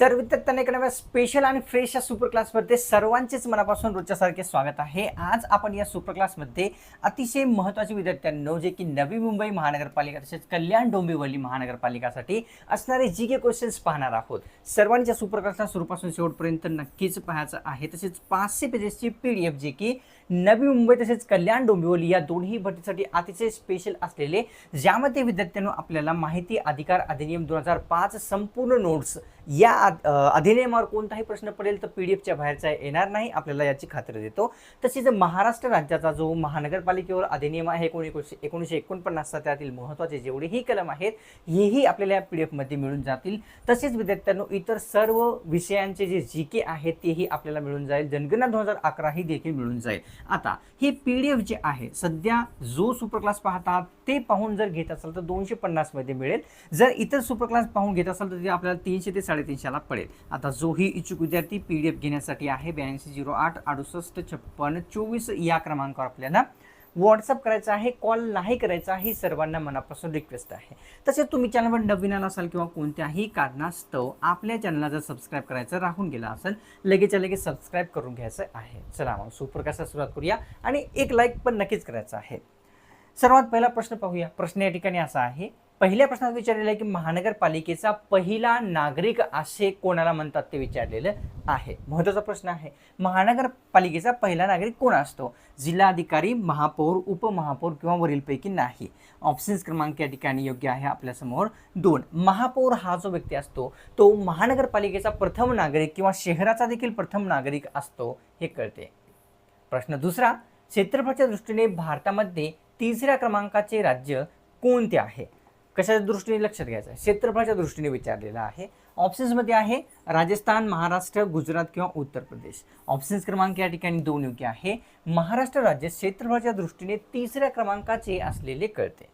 तर विद्यार्थ्यांना एका नव्या स्पेशल आणि फ्रेश या सुपर क्लासमध्ये सर्वांचेच मनापासून रोजच्यासारखे स्वागत आहे. आज आपण या सुपर क्लासमध्ये अतिशय महत्त्वाचे विद्यार्थ्यांनो जे की नवी मुंबई महानगरपालिका तसेच कल्याण डोंबिवली महानगरपालिकासाठी असणारे जी के क्वेश्चन्स पाहणार आहोत. सर्वांच्या सुपर क्लासला सुरूपासून शेवटपर्यंत नक्कीच पाहायचं आहे. तसेच पाचशे पेजेसची पी डी एफ जे की नवी मुंबई तसेच कल्याण डोंबिवली या दोन्ही भरतीसाठी अतिशय स्पेशल असलेले ज्यामध्ये विद्यार्थ्यांनो आपल्याला माहिती अधिकार अधिनियम दोन हजार पाच संपूर्ण नोट्स या अधिनियमावर कोणताही प्रश्न पडेल तर पी डी एफच्या बाहेरचा येणार नाही. आपल्याला याची खात्री देतो. तसेच महाराष्ट्र राज्याचा जो महानगरपालिकेवर अधिनियम आहे एकोणीसशे एकोणीसशे एकोणपन्नासचा त्यातील महत्त्वाचे जेवढेही कलम आहेत हेही आपल्याला या पी डी एफमध्ये मिळून जातील. तसेच विद्यार्थ्यांनो इतर सर्व विषयांचे जे जी के आहेत तेही आपल्याला मिळून जाईल. जनगणना दोन हजार अकरा ही देखील मिळून जाईल. आता हे पी डी एफ जे आहे सध्या जो सुपर क्लास पाहतात ते पाहून जर घेत असाल तर दोनशे पन्नासमध्ये मिळेल. जर इतर सुपरक्लास पाहून घेत असाल तर ते आपल्याला तीनशे ते साडेतीनशेला पडेल. आता जोही इच्छुक विद्यार्थी पी डी एफ घेण्यासाठी आहे ब्याऐंशी झिरो आठ अडुसष्ट छप्पन चोवीस या क्रमांकावर आपल्याला व्हॉट्सअप करायचा आहे कॉल नाही करायचा ही सर्वांना मनापासून रिक्वेस्ट आहे. तसेच तुम्ही चॅनलवर नवीन आला असाल किंवा कोणत्याही कारणास्तव आपल्या चॅनलला जर सबस्क्राईब करायचं राहून गेला असेल लगेचच्या लगेच सबस्क्राईब करून घ्यायचं आहे. चला मग सुपर सुरुवात करूया आणि एक लाईक पण नक्कीच करायचं आहे. सर्वात पहिला प्रश्न पाहूया. प्रश्न या ठिकाणी असा आहे पहिल्या प्रश्नात विचारलेलं आहे की महानगरपालिकेचा पहिला नागरिक असे कोणाला म्हणतात ते विचारलेलं आहे. महत्त्वाचा प्रश्न आहे महानगरपालिकेचा पहिला नागरिक कोण असतो? जिल्हाधिकारी महापौर उपमहापौर किंवा वरीलपैकी नाही. ऑप्शन्स क्रमांक या ठिकाणी योग्य आहे आपल्यासमोर दोन महापौर हा जो व्यक्ती असतो तो महानगरपालिकेचा प्रथम नागरिक किंवा शहराचा देखील प्रथम नागरिक असतो हे कळते. प्रश्न दुसरा क्षेत्रफळाच्या दृष्टीने भारतामध्ये तिसऱ्या क्रमांकाचे राज्य कोणते आहे? कशाच्या दृष्टीने लक्षात घ्यायचं? आहे क्षेत्रफळाच्या दृष्टीने विचारलेला आहे. ऑप्शन्समध्ये आहे राजस्थान महाराष्ट्र गुजरात किंवा उत्तर प्रदेश. ऑप्शन्स क्रमांक या ठिकाणी दोन योग्य आहे. महाराष्ट्र राज्य क्षेत्रफळाच्या दृष्टीने तिसऱ्या क्रमांकाचे असलेले कळते.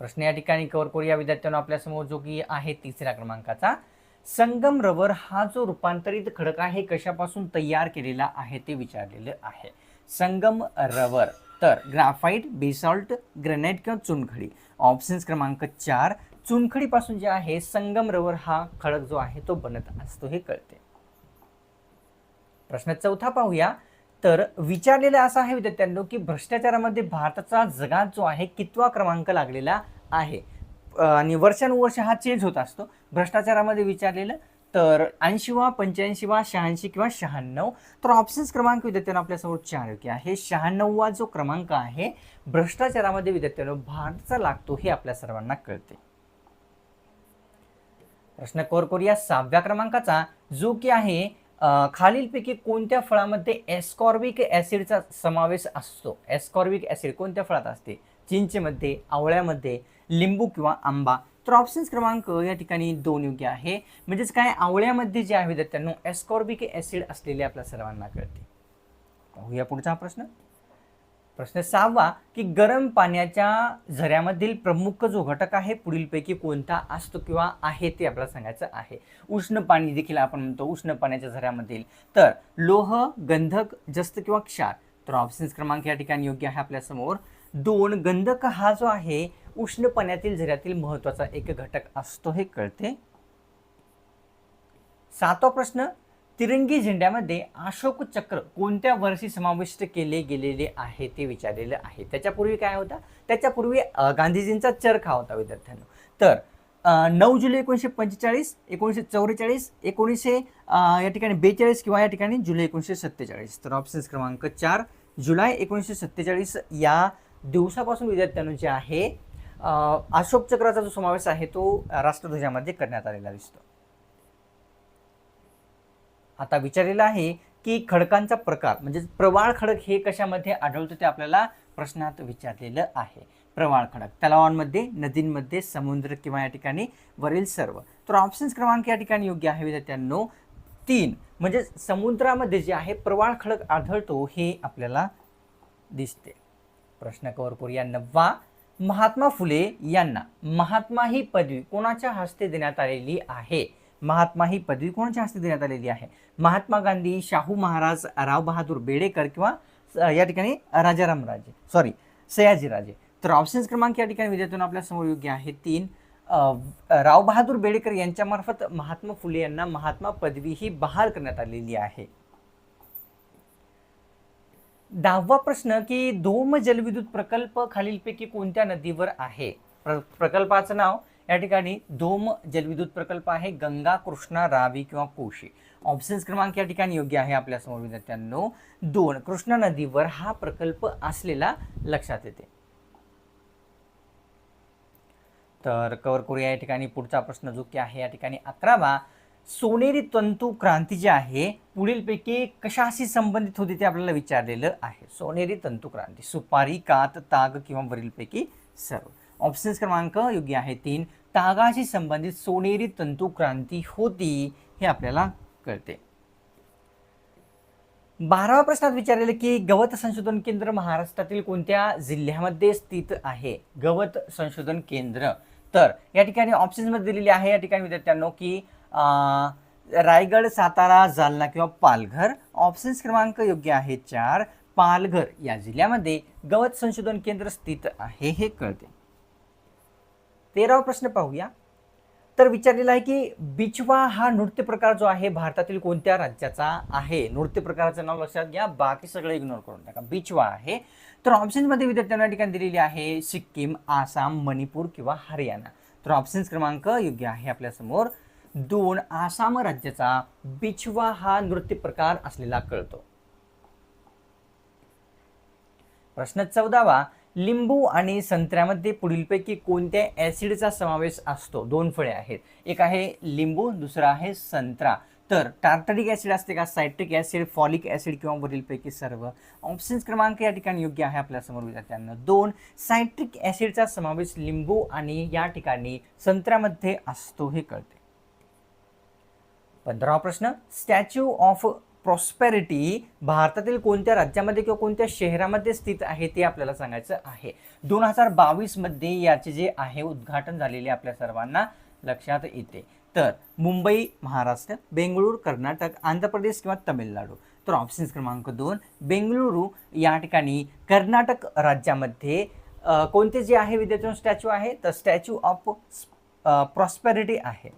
प्रश्न या ठिकाणी कव्हर करूया. विद्यार्थ्यांना आपल्यासमोर जो की आहे तिसऱ्या क्रमांकाचा. संगम रबर हा जो रूपांतरित खडक आहे कशापासून तयार केलेला आहे ते विचारलेलं आहे. संगम रबर. तर ग्राफाईट बेसॉल्ट ग्रेनाइट किंवा चुनखडी. ऑप्शन्स क्रमांक चार चुनखडीपासून जे आहे संगम रबर हा खडक जो आहे तो बनत असतो हे कळते. प्रश्न चौथा पाहूया. तर विचारलेलं असं आहे विद्यार्थ्यांनो की भ्रष्टाचारामध्ये भारताचा जगात जो आहे कितवा क्रमांक लागलेला आहे? आणि वर्षानुवर्ष हा चेंज होत असतो. भ्रष्टाचारामध्ये विचारलेलं तर ऐंशीवा पंच्याऐंशीवा शहाऐंशी किंवा शहाण्णव. तर ऑप्शन्स क्रमांक विद्यार्थ्यांना आपल्यासमोर चार योग्य आहे शहाण्णववा जो क्रमांक आहे भ्रष्टाचारामध्ये विद्यार्थ्यांनो भारताचा लागतो हे आपल्या सर्वांना कळते. प्रश्न कोर करूया. सहाव्या क्रमांकाचा जो की आहे खालीलपैकी कोणत्या फळामध्ये एस्कॉर्बिक ॲसिडचा समावेश असतो? एस्कॉर्बिक ॲसिड कोणत्या फळात असते? चिंचेमध्ये आवळ्यामध्ये लिंबू किंवा आंबा. तर ऑप्शन्स क्रमांक या ठिकाणी दोन योग्य आहे. म्हणजेच काय आवळ्यामध्ये जे आहे विद्यार्थ्यांनो एस्कॉर्बिक ॲसिड असलेले आपल्या सर्वांना कळते. पाहूया पुढचा प्रश्न. प्रश्न सहावा की गरम पाण्याच्या झऱ्यामधील प्रमुख जो घटक आहे पुढीलपैकी कोणता असतो किंवा आहे ते आपल्याला सांगायचं आहे. उष्ण पाणी देखील आपण म्हणतो उष्ण पाण्याच्या झऱ्यामधील. तर लोह गंधक जस्त किंवा क्षार. तर ऑप्शन्स क्रमांक या ठिकाणी योग्य आहे आपल्यासमोर. दोन गंधक हा जो आहे उष्ण पाण्यातील झऱ्यातील महत्त्वाचा एक घटक असतो हे कळते. सातवा प्रश्न तिरंगी झेंड्यामध्ये अशोक चक्र कोणत्या वर्षी समाविष्ट केले गेलेले आहे ते विचारलेलं आहे. त्याच्यापूर्वी काय होता? त्याच्यापूर्वी गांधीजींचा चरखा होता विद्यार्थ्यांनो. तर नऊ जुलै एकोणीसशे पंचेचाळीस एकोणीसशे चौवेचाळीस एकोणीसशे या ठिकाणी बेचाळीस किंवा या ठिकाणी जुलै एकोणीसशे सत्तेचाळीस. तर ऑप्शन्स क्रमांक चार जुलै एकोणीसशे सत्तेचाळीस या दिवसापासून विद्यार्थ्यांनो जे आहे अशोक चक्राचा जो समावेश आहे तो राष्ट्रध्वजामध्ये करण्यात आलेला दिसतो. आता विचारलेलं आहे की खडकांचा प्रकार म्हणजे प्रवाळ खडक हे कशामध्ये आढळतो ते आपल्याला प्रश्नात विचारलेलं आहे. प्रवाळ खडक तलावांमध्ये नदींमध्ये समुद्र किंवा या ठिकाणी वरील सर्व. तर ऑप्शन्स क्रमांक या ठिकाणी योग्य आहे विद्यार्थ्यांनो. तीन म्हणजे समुद्रामध्ये जे आहे प्रवाळ खडक आढळतो हे आपल्याला दिसते. प्रश्न कवर करूया. नववा महात्मा फुले यांना महात्मा ही पदवी कोणाच्या हस्ते देण्यात आलेली आहे? महात्मा ही पदवी कोणाच्या हस्ते देण्यात आलेली आहे? महात्मा गांधी शाहू महाराज राव बहादूर बेडेकर किंवा या ठिकाणी राजाराम राजे. सॉरी सयाजीराजे तर ऑप्शन्स क्रमांक या ठिकाणी विद्यार्थ्यांना आपल्यासमोर योग्य आहे तीन. राव बहादूर बेडेकर यांच्यामार्फत महात्मा फुले यांना महात्मा पदवी ही बहाल करण्यात आलेली आहे. दहावा प्रश्न की दोम जलविद्युत प्रकल्प खालीलपैकी कोणत्या नदीवर आहे? प्र प्रकल्पाचं नाव या ठिकाणी दोम जलविद्युत प्रकल्प आहे गंगा कृष्णा रावी किंवा कोशी. ऑप्शन्स क्रमांक या ठिकाणी योग्य आहे आपल्यासमोर विद्यार्थ्यांनो. दोन कृष्णा नदीवर हा प्रकल्प असलेला लक्षात येते. तर कवर करूया या ठिकाणी पुढचा प्रश्न जो की आहे या ठिकाणी अकरावा. सोनेरी तंतू क्रांती जी आहे पुढीलपैकी कशाशी संबंधित होती ते आपल्याला विचारलेलं आहे. सोनेरी तंतू क्रांती सुपारी कात ताग किंवा वरीलपैकी सर्व. ऑप्शन्स क्रमांक योग्य आहे तीन. तागाशी संबंधित सोनेरी तंतू क्रांती होती हे आपल्याला कळते. बाराव्या प्रश्नात विचारलेलं की गवत संशोधन केंद्र महाराष्ट्रातील कोणत्या जिल्ह्यामध्ये स्थित आहे? गवत संशोधन केंद्र. तर या ठिकाणी ऑप्शन्समध्ये दिलेले आहे या ठिकाणी विद्यार्थ्यांनो की रायगड सातारा जालना किंवा पालघर. ऑप्शन्स क्रमांक योग्य आहे चार. पालघर या जिल्ह्यामध्ये गवत संशोधन केंद्र स्थित आहे हे कळते. तेरावा प्रश्न पाहूया. तर विचारलेला आहे की बिचवा हा नृत्य प्रकार जो आहे भारतातील कोणत्या राज्याचा आहे? नृत्य प्रकाराचं नाव लक्षात घ्या. बाकी सगळं इग्नोर करून टाका. बिचवा आहे. तर ऑप्शन्समध्ये विद्यार्थ्यांना ठिकाणी दिलेली आहे सिक्कीम आसाम मणिपूर किंवा हरियाणा. तर ऑप्शन्स क्रमांक योग्य आहे आपल्यासमोर दोन आसाम राज्याचा बिछवा हा नृत्य प्रकार असलेला कळतो. प्रश्न चौदावा लिंबू आणि संत्र्यामध्ये पुढीलपैकी कोणत्या ॲसिडचा समावेश असतो? दोन फळे आहेत. एक आहे लिंबू दुसरा आहे संत्रा. तर टार्टरिक ॲसिड असते का? सायट्रिक ॲसिड फॉलिक ॲसिड किंवा वरीलपैकी सर्व? ऑप्शन्स क्रमांक या ठिकाणी योग्य आहे आपल्यासमोर विद्यार्थ्यांना. दोन सायट्रिक ॲसिडचा समावेश लिंबू आणि या ठिकाणी संत्र्यामध्ये असतो हे कळते. पंधरावा प्रश्न स्टॅच्यू ऑफ प्रॉस्पेरिटी भारतातील कोणत्या राज्यामध्ये किंवा कोणत्या शहरामध्ये स्थित आहे ते आपल्याला सांगायचं आहे. दोन हजार बावीसमध्ये याचे जे आहे उद्घाटन झालेले आपल्या सर्वांना लक्षात येते. तर मुंबई महाराष्ट्र बेंगळूर कर्नाटक आंध्र प्रदेश किंवा तमिळनाडू. तर ऑप्शन्स क्रमांक दोन बेंगळुरू या ठिकाणी कर्नाटक राज्यामध्ये कोणते जे आहे विद्यार्थ्यांनो स्टॅच्यू आहे? तर स्टॅच्यू ऑफ प्रॉस्पेरिटी आहे.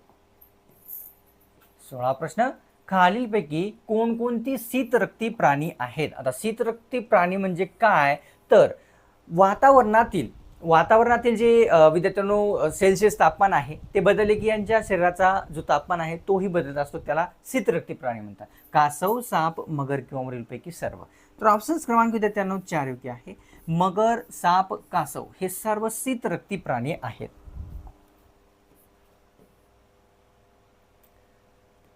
सोळा प्रश्न. खालीलपैकी कोणकोणती शीतरक्ती प्राणी आहेत? आता शीतरक्ती प्राणी म्हणजे काय? तर वातावरणातील वातावरणातील जे विद्यार्थ्यांनो सेल्सिअस तापमान आहे ते बदलले की यांच्या शरीराचा जो तापमान आहे तोही बदलत असतो. त्याला शीतरक्ती प्राणी म्हणतात. कासव साप मगर किंवा वरीलपैकी सर्व. तर ऑप्शन्स क्रमांक विद्यार्थ्यांनो चार योग्य आहे. मगर साप कासव हे सर्व शीतरक्ती प्राणी आहेत.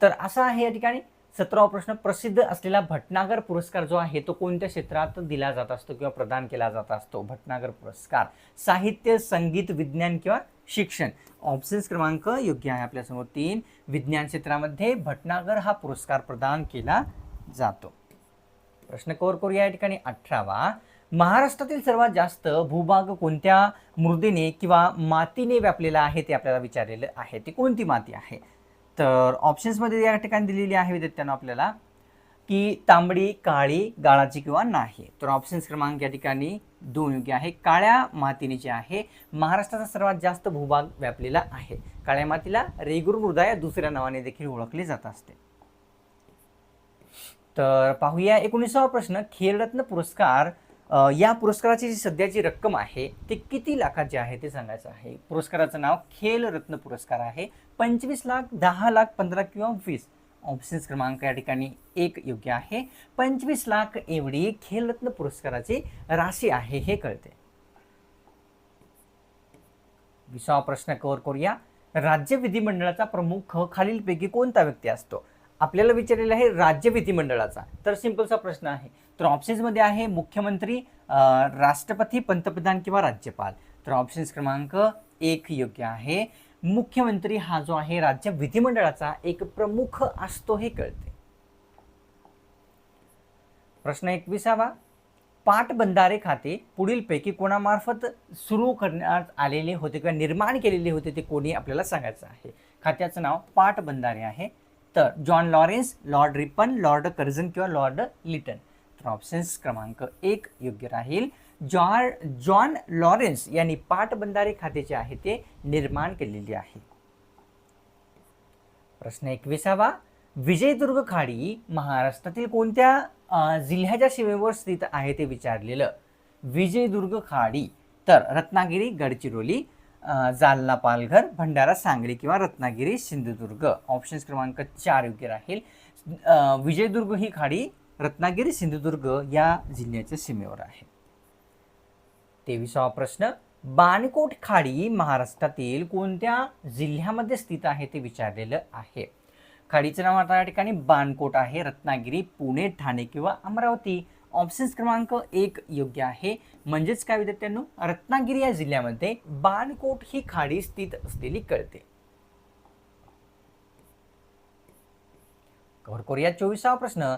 तर असा आहे या ठिकाणी सतरावा प्रश्न. प्रसिद्ध असलेला भटनागर पुरस्कार जो आहे तो कोणत्या क्षेत्रात दिला जात असतो किंवा प्रदान केला जात असतो? भटनागर पुरस्कार. साहित्य संगीत विज्ञान किंवा शिक्षण. ऑप्शन्स क्रमांक योग्य आहे आपल्यासमोर तीन. विज्ञान क्षेत्रामध्ये भटनागर हा पुरस्कार प्रदान केला जातो. प्रश्न कवर करूया या ठिकाणी अठरावा. महाराष्ट्रातील सर्वात जास्त भूभाग कोणत्या मृदेने किंवा मातीने व्यापलेला आहे ते आपल्याला विचारलेलं आहे. ती कोणती माती आहे? तर ऑप्शन्समध्ये या ठिकाणी दिलेली आहे विद्यार्थ्यांना आपल्याला की तांबडी काळी गाळाची किंवा नाही. तर ऑप्शन्स क्रमांक या ठिकाणी दोन योग्य आहे. काळ्या मातीने जे आहे. महाराष्ट्राचा सर्वात जास्त भूभाग व्यापलेला आहे. काळ्या मातीला रेगुर मृदा या दुसऱ्या नावाने देखील ओळखले जात असते. तर पाहूया एकोणीसावा प्रश्न खेलरत्न पुरस्कार या पुरस्काराची जी सध्याची रक्कम आहे ते किती लाखाची आहे ते सांगायचं आहे? पुरस्काराचं नाव खेलरत्न पुरस्कार आहे. पंचवीस लाख दहा लाख पंधरा किंवा वीस ऑप्शन्स क्रमांक या ठिकाणी एक योग्य आहे. पंचवीस लाख एवढी खेलरत्न पुरस्काराची राशी आहे हे कळते. विसावा प्रश्न कव्हर करूया. राज्य विधिमंडळाचा प्रमुख खालीलपैकी कोणता व्यक्ती असतो? आपल्याला विचारलेला आहे राज्य विधिमंडळाचा. तर सिंपलचा प्रश्न आहे. तर ऑप्शन्समध्ये आहे मुख्यमंत्री राष्ट्रपती पंतप्रधान किंवा राज्यपाल. तर ऑप्शन्स क्रमांक एक योग्य आहे. मुख्यमंत्री हा जो आहे राज्य विधिमंडळाचा एक प्रमुख असतो हे कळते. प्रश्न एकविसावा. पाटबंधारे खाते पुढीलपैकी कोणामार्फत सुरू करण्यात आलेले होते किंवा निर्माण केलेले होते ते कोणी आपल्याला सांगायचं आहे? खात्याचं नाव पाटबंधारे आहे. तर John Lawrence Lord Ripon Lord Curzon किंवा लॉर्ड लिटन. तर ऑप्शन्स क्रमांक एक योग्य राहील. जॉर जॉन लॉरेन्स यांनी पाटबंधारे खाते जे आहे ते निर्माण केलेले आहे. प्रश्न एकविसावा. विजयदुर्ग खाडी महाराष्ट्रातील कोणत्या जिल्ह्याच्या सीमेवर स्थित आहे ते विचारलेलं. विजयदुर्ग खाडी. तर रत्नागिरी गडचिरोली जालना पालघर भंडारा सांगली किंवा रत्नागिरी सिंधुदुर्ग. ऑप्शन्स क्रमांक चार योग्य राहील. विजयदुर्ग ही खाडी रत्नागिरी सिंधुदुर्ग या जिल्ह्याच्या सीमेवर आहे. तेविसावा प्रश्न बाणकोट खाडी महाराष्ट्रातील कोणत्या जिल्ह्यामध्ये स्थित आहे ते विचारलेलं आहे. खाडीचं नाव आता या ठिकाणी बाणकोट आहे रत्नागिरी पुणे ठाणे किंवा अमरावती. ऑप्शन्स क्रमांक एक योग्य आहे. म्हणजेच काय विद्यार्थ्यांनो? रत्नागिरी या जिल्ह्यामध्ये बाणकोट ही खाडी स्थित असलेली कळते. कव्हर करूया चोवीसावा प्रश्न.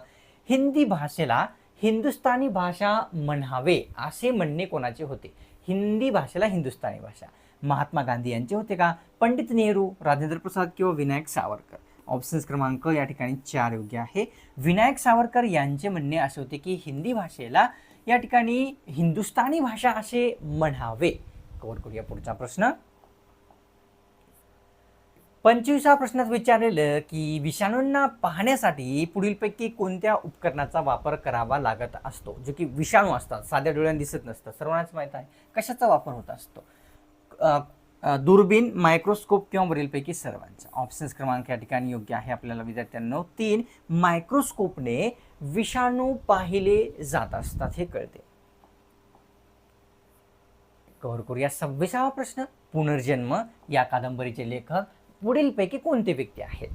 हिंदी भाषेला हिंदुस्थानी भाषा म्हणावे असे म्हणणे कोणाचे होते? हिंदी भाषेला हिंदुस्थानी भाषा. महात्मा गांधी यांचे होते का? पंडित नेहरू राजेंद्र प्रसाद किंवा विनायक सावरकर. ऑप्शन्स क्रमांक या ठिकाणी चार योग्य आहे. विनायक सावरकर यांचे म्हणणे असे होते की हिंदी भाषेला या ठिकाणी हिंदुस्थानी भाषा असे म्हणावे. कवर करूया पुढचा प्रश्न. पंचवीसा प्रश्नात विचारलेलं की विषाणूंना पाहण्यासाठी पुढीलपैकी कोणत्या उपकरणाचा वापर करावा लागत असतो? जो की विषाणू असतात साध्या डोळ्याने दिसत नसतं सर्वांनाच माहीत आहे कशाचा वापर होत असतो? दुर्बीन मायक्रोस्कोप किंवा वरीलपैकी सर्वांचा. ऑप्शन्स क्रमांक या ठिकाणी योग्य आहे आपल्याला विद्यार्थ्यांना. तीन मायक्रोस्कोपने विषाणू पाहिले जात असतात हे कळते. कव्हर करूया. सव्वीसावा प्रश्न पुनर्जन्म या कादंबरीचे लेखक पुढीलपैकी कोणते व्यक्ती आहेत?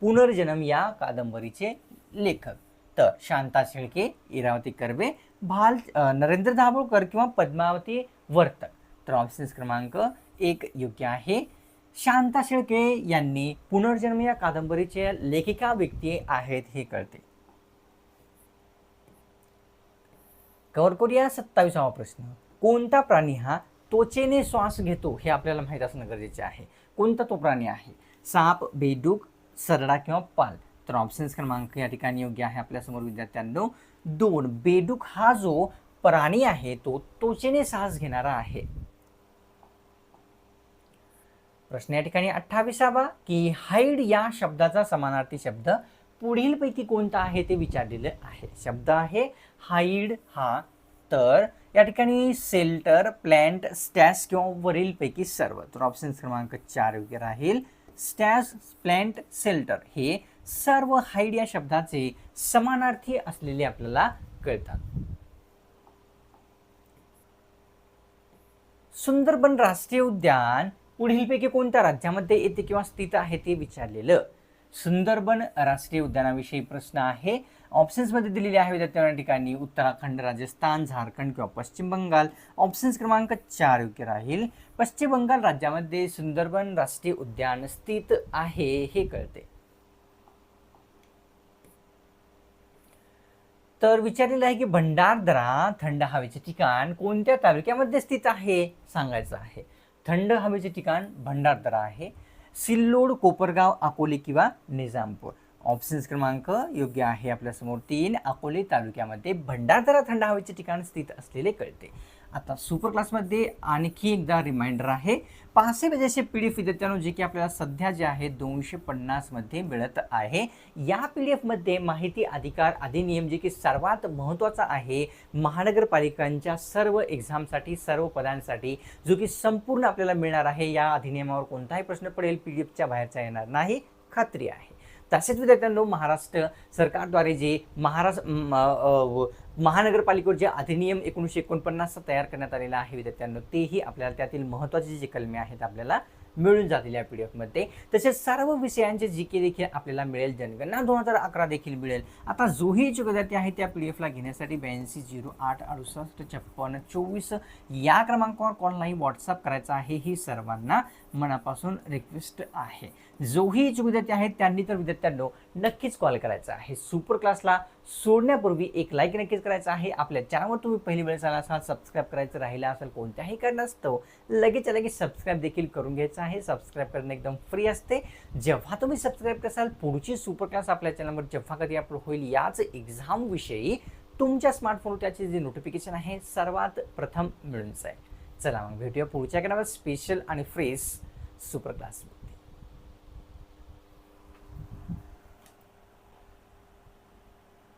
पुनर्जन्म या कादंबरीचे लेखक. तर शांता शेळके इरावती कर्वे भाल नरेंद्र दाभोळकर किंवा पद्मावती वर्तक. तर ऑप्शन्स क्रमांक एक योग्य आहे. शांता शेळके यांनी पुनर्जन्म या कादंबरीचे लेखिका व्यक्ती आहेत हे कळते. कवर करूया सत्तावीसावा प्रश्न. कोणता प्राणी हा त्वचेने श्वास घेतो हे आपल्याला माहीत असणं गरजेचे आहे. कोणता तो प्राणी आहे? साप बेडूक सरडा किंवा पाल. तर ऑप्शन्स क्रमांक या ठिकाणी योग्य आहे आपल्यासमोर विद्यार्थ्यांनो. दोन बेडूक हा जो प्राणी आहे तो त्वचेने श्वास घेणारा आहे. प्रश्न या ठिकाणी अठ्ठावीसावा की हाईड या शब्दाचा समानार्थी शब्द पुढीलपैकी कोणता आहे ते विचारलेलं आहे. शब्द आहे हाईड हा तर या ठिकाणी सेल्टर प्लॅन्ट स्टॅस किंवा वरीलपैकी सर्व. तर ऑप्शन क्रमांक चार योग्य राहील. स्टॅस प्लॅन्ट सेल्टर हे सर्व हाईड या शब्दाचे समानार्थी असलेले आपल्याला कळतात. सुंदरबन राष्ट्रीय उद्यान पुढीलपैकी कोणत्या राज्यामध्ये येते किंवा स्थित आहे ते विचारलेलं सुंदरबन राष्ट्रीय उद्यानाविषयी प्रश्न आहे. ऑप्शन्समध्ये दिलेले आहे विद्यार्थ्यांना ठिकाणी. उत्तराखंड राजस्थान झारखंड किंवा पश्चिम बंगाल. ऑप्शन्स क्रमांक चार योग्य राहील. पश्चिम बंगाल राज्यामध्ये सुंदरबन राष्ट्रीय उद्यान स्थित आहे हे कळते. तर विचारलेलं आहे की भंडारदरा थंड हवेचे ठिकाण कोणत्या तालुक्यामध्ये स्थित आहे? सांगायचं आहे. थंड हवेचे ठिकाण भंडारदरा आहे. सिल्लोड कोपरगाव अकोले किंवा निजामपूर. ऑप्शन्स क्रमांक योग्य आहे आपल्यासमोर तीन. अकोले तालुक्यामध्ये भंडारदरा थंड हवेचे ठिकाण स्थित असलेले कळते. आता सुपर क्लासमध्ये आणखी एकदा रिमाइंडर आहे. पाचशे पेजेसचे पी डी एफ विद्यार्थ्यांनो जे की आपल्याला सध्या जे आहे दोनशे पन्नासमध्ये मिळत आहे. या पी डी एफमध्ये माहिती अधिकार अधिनियम जे की सर्वात महत्त्वाचा आहे महानगरपालिकांच्या सर्व एक्झामसाठी सर्व पदांसाठी जो की संपूर्ण आपल्याला मिळणार आहे या अधिनियमावर कोणताही प्रश्न पडेल पी डी एफच्या बाहेरचा येणार नाही खात्री आहे. तसेच विद्यार्थ्यांनो महाराष्ट्र सरकारद्वारे जे महाराष्ट्र महानगरपालिकेवर जे अधिनियम एकोणीसशे एकोणपन्नासचा तयार करण्यात आलेला आहे विद्यार्थ्यांनो तेही आपल्याला त्यातील महत्त्वाचे जे कलमे आहेत आपल्याला मिळून जातील या पी डी एफमध्ये तसेच सर्व विषयांचे जी के देखील आपल्याला मिळेल जनगणना. दोन हजार अकरा देखील मिळेल. आता जोही इच्छुक विद्यार्थी आहे त्या पी डी एफला घेण्यासाठी ब्याऐंशी झिरो आठ अडुसष्ट छप्पन्न चोवीस या क्रमांकावर कॉल नाही व्हॉट्सअप करायचा आहे ही सर्वांना मनापासून रिक्वेस्ट आहे. जोही इच्छुक विद्यार्थी आहेत त्यांनी तर विद्यार्थ्यांनो नक्कीच कॉल करायचा आहे. सुपर क्लासला सोडण्यापूर्वी एक लाईक नक्कीच करायचा आहे. आपल्या चॅनलवर तुम्ही पहिली वेळेस आला असाल सबस्क्राईब करायचं राहिलं असेल कोणत्याही कारणास्तव लगेच लगेच सबस्क्राईब देखील करून घ्यायचं आहे. सबस्क्राईब करणं एकदम फ्री असते. जेव्हा तुम्ही सबस्क्राईब कराल पुढची सुपर क्लास आपल्या चॅनलवर जेव्हा कधी अपलोड होईल याच एक्झामविषयी तुमच्या स्मार्टफोनवर त्याचे जे नोटिफिकेशन आहे सर्वात प्रथम मिळून जाईल चला मग भेटूया पुढच्या क्रमावर स्पेशल आणि फ्रेश सुपर क्लास